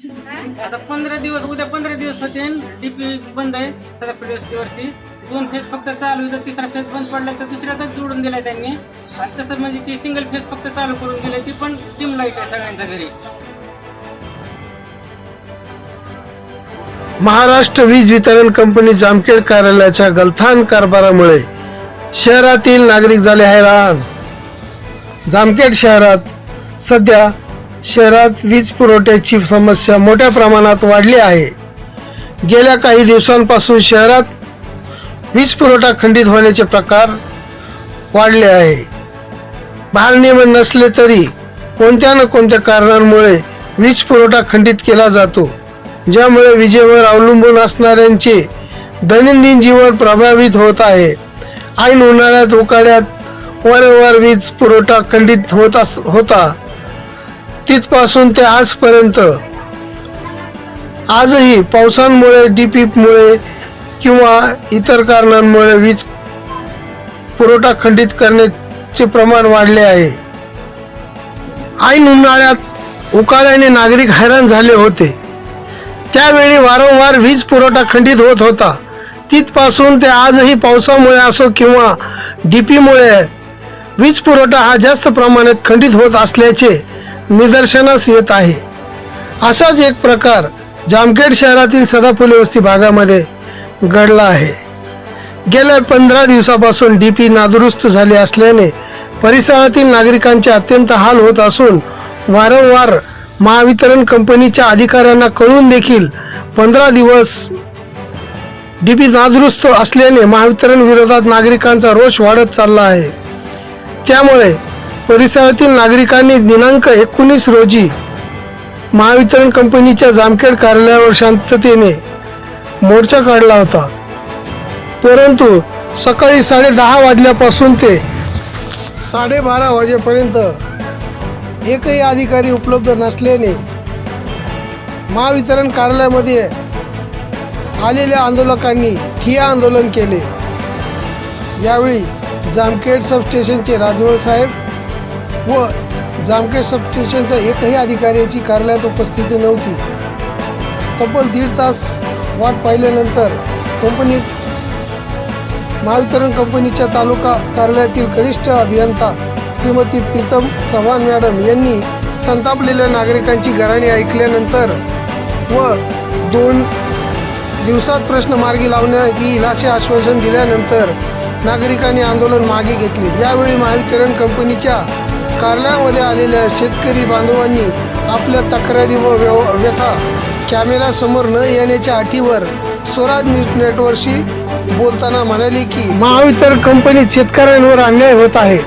आता पंधरा दिवस उद्या पंधरा दिवस होते डीपी बंद आहे सगळ्या पीडीएसवरची दोन फेज फक्त चालू आहे तर तिसरा फेज बंद पडला तर दुसऱ्यातच जोडून दिलाय त्यांनी. आणि तसंच म्हणजे ती सिंगल फेज फक्त चालू करून दिली ती पण डिम लाइट आहे सगळ्यांच्या घरी. महाराष्ट्र वीज वितरण कंपनी जामखेड कार्यालयाच्या गलथान कारभारामुळे शहरातील नागरिक झाले हैराण. जामखेड शहरात सध्या शहरात वीज पुरवठ्याची समस्या मोठ्या प्रमाणात वाढली आहे. गेल्या काही दिवसांपासून शहरात वीज पुरवठा खंडित होण्याचे प्रकार वाढले आहे. भारनियमन नसले तरी कोणत्या ना कोणत्या कारणांमुळे वीज पुरवठा खंडित केला जातो ज्यामुळे विजेवर अवलंबून असणाऱ्यांचे दैनंदिन जीवन प्रभावित होत आहे. ऐन उन्हाळ्यात उकाड्यात वारंवार वीज पुरवठा खंडित होत अस- होता. तिथपासून ते आजपर्यंत. आजही पावसांमुळे डीपीमुळे किंवा इतर कारणांमुळे वीज पुरवठा खंडित करण्याचे प्रमाण वाढले आहे. ऐन उन्हाळ्यात उकाळ्याने नागरिक हैराण झाले होते. त्यावेळी वारंवार वीज पुरवठा खंडित होत होता. तिथपासून ते आजही पावसामुळे असो किंवा डीपीमुळे वीज पुरवठा हा जास्त प्रमाणात खंडित होत असल्याचे निदर्शनास येत आहे. असाच एक प्रकार जामखेड शहरातील सदाफुले वस्ती भागामध्ये घडला आहे. गेल्या पंधरा दिवसापासून डी पी नादुरुस्त झाले असल्याने परिसरातील नागरिकांचे अत्यंत हाल होत असून वारंवार महावितरण कंपनीच्या अधिकाऱ्यांना कळून देखील पंधरा दिवस डी पी नादुरुस्त असल्याने महावितरण विरोधात नागरिकांचा रोष वाढत चालला आहे. त्यामुळे परिसरातील नागरिकांनी दिनांक एकोणीस रोजी महावितरण कंपनीच्या जामखेड कार्यालयावर शांततेने मोर्चा काढला होता. परंतु सकाळी साडे दहा वाजल्यापासून ते साडेबारा वाजेपर्यंत एकही अधिकारी उपलब्ध नसल्याने महावितरण कार्यालयामध्ये आलेल्या आंदोलकांनी ठिया आंदोलन केले. यावेळी जामखेड सबस्टेशनचे राजवळ साहेब व जामखेड सबस्टेशनच्या एकही अधिकाऱ्याची कार्यालयात उपस्थिती नव्हती. तब्बल दीड तास वाट पाहिल्यानंतर कंपनी महावितरण कंपनीच्या तालुका कार्यालयातील कनिष्ठ अभियंता श्रीमती प्रीतम चव्हाण मॅडम यांनी संतापलेल्या नागरिकांची घराणी ऐकल्यानंतर व दोन दिवसात प्रश्न मार्गी लावण्यात येईल असे आश्वासन दिल्यानंतर नागरिकांनी आंदोलन मागे घेतले. यावेळी महावितरण कंपनीच्या कार्यालयामध्ये आलेल्या शेतकरी बांधवांनी आपल्या तक्रारी व व्यव- व्यथा कॅमेऱ्यासमोर न येण्याच्या अटीवर स्वराज न्यूज नेटवर्कशी बोलताना म्हणाले की महावितरण कंपनीत शेतकऱ्यांवर अन्याय होत आहे.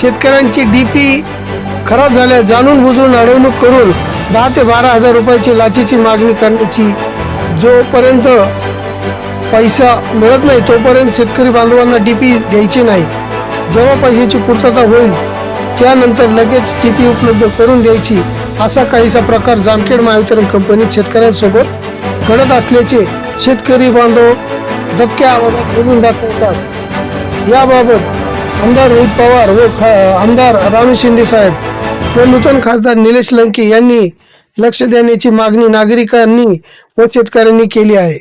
शेतकऱ्यांची डीपी खराब झाल्या जाणून बुजून अडवणूक करून दहा ते बारा हजार रुपयाची लाचेची मागणी करण्याची जोपर्यंत पैसा मिळत नाही तोपर्यंत शेतकरी बांधवांना डीपी द्यायची नाही. जेव्हा पैशाची पूर्तता होईल त्यानंतर लगेच टीपी उपलब्ध करून द्यायची असा काहीसा प्रकार जामखेड महावितरण कंपनीत शेतकऱ्यांसोबत घडत असल्याचे शेतकरी बांधव धबक्या आवाजात बोलून दाखवतात. याबाबत आमदार रोहित पवार व आमदार राम शिंदे साहेब व नूतन खासदार निलेश लंके यांनी लक्ष देण्याची मागणी नागरिकांनी व शेतकऱ्यांनी केली आहे.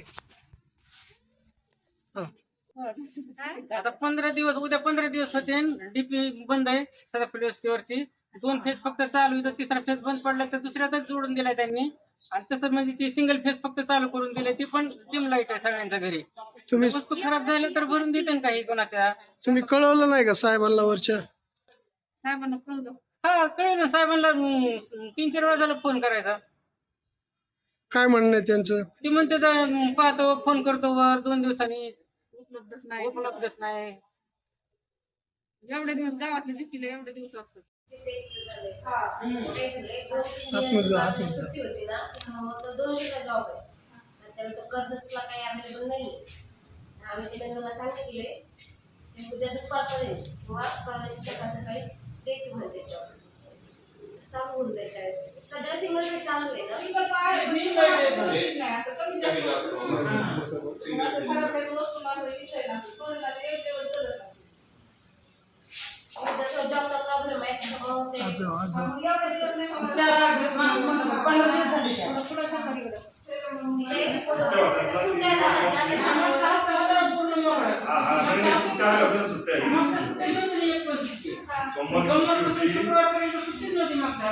आता पंधरा दिवस उद्या पंधरा दिवस होते डीपी बंद आहे सगळ्या पीडीएसवरची दोन फेज फक्त चालू आहे तर तिसरा फेज बंद पडला तर दुसऱ्यातच जोडून दिलाय त्यांनी. आणि तसं म्हणजे ती सिंगल फेज फक्त चालू करून दिली ती पण डिम लाइट आहे सगळ्यांच्या घरी. तुम्ही वस्तू खराब झाल्या तर भरून देते काही कोणाच्या. तुम्ही कळवलं नाही का साहेबांना वरच्या? साहेबांना कळलं हा कळलं ना साहेबांना. तीन चार वेळा झाला फोन करायचा. काय म्हणणं त्यांचं? ती म्हणते पाहतो फोन करतो वर दोन दिवसांनी. उपलब्धच नाही. उपलब्धच नाही. एवढे दिवस गावातले दिसले एवढे दिवस असतात जॉब आहे. त्याला तो कर्जतला काही अवेलेबल नाही आम्ही तिला तुला सांगितले ते उद्या दुपारपर्यंत किंवा परवाच्या सकाळ सकाळी डेट म्हणते जॉब चालू होऊन जाईल सध्या सिंगल बेड चालू आहे ना? ते आज जाऊ, आज जाऊ. पंधरा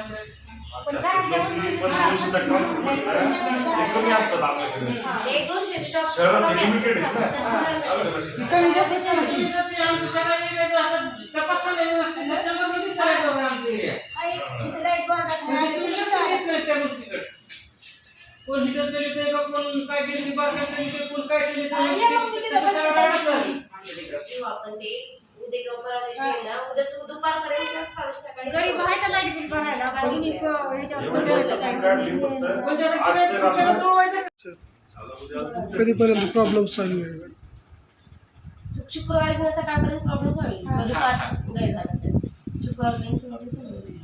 दिवस सुट्ट्या झाल्या ना, त्याच्यामुळे आमचा हप्ता होता ना पूर्ण मोकळा. नाही, नाही, सुट्ट्या आल्या होत्या ना, सुट्ट्या आहे. मागच्या हप्त्यात नव्हती एक पण सुट्टी. सोमवारी सोमवारपासून सुट्टी होती. शुक्रवारपर्यंत सुट्टीच नव्हती मागच्या हप्त्यात. पण अच्छा, काय तुमच्या आपल्या घरी पंचवीस सुद्धा ट्रान्सफर पडतं. ते कमी असतात आपल्याकडे शहरात लिमिटेड आहे ना आलं का लक्षात? कमी जास्त केलं. तुम्ही जर ते आमचं सगळं एरियाचं असं तपासलं नाही व्यवस्थित, तर शंभरमध्येच चालायचं बघा आमचं एरिया. म्हणजे तुम्ही लक्ष देत नाही त्या गोष्टीकडे. कोण हिटर चालितंय का, कोण काय गिरणी बारकाई चालितंय, कोण काय चालितंय, त्याचं सगळं वेगळंच आहे. आमच्या तिकडं. किंवा आपण ते उद्या किंवा परवा दिवशी आहे ना उद्या तू दुपारपर्यंत किंवा परवा सकाळी? गरीब आहे का लाइट बिल भरायला? कोणी ह्याच्यावर एवढी गोष्ट पण काढली फक्त. म्हणजे आता आजचं किराया आपल्याला रात्र जुळवायचं? झालं उद्या अजून कधीपर्यंत प्रॉब्लेम सॉल्व्ह होईल? शु- शुक्रवारी किंवा सकाळपर्यंत प्रॉब्लेम होईल. किंवा दुपार गैर झाला तर. शुक्रवारपर्यंत प्रॉब्लेम होईल.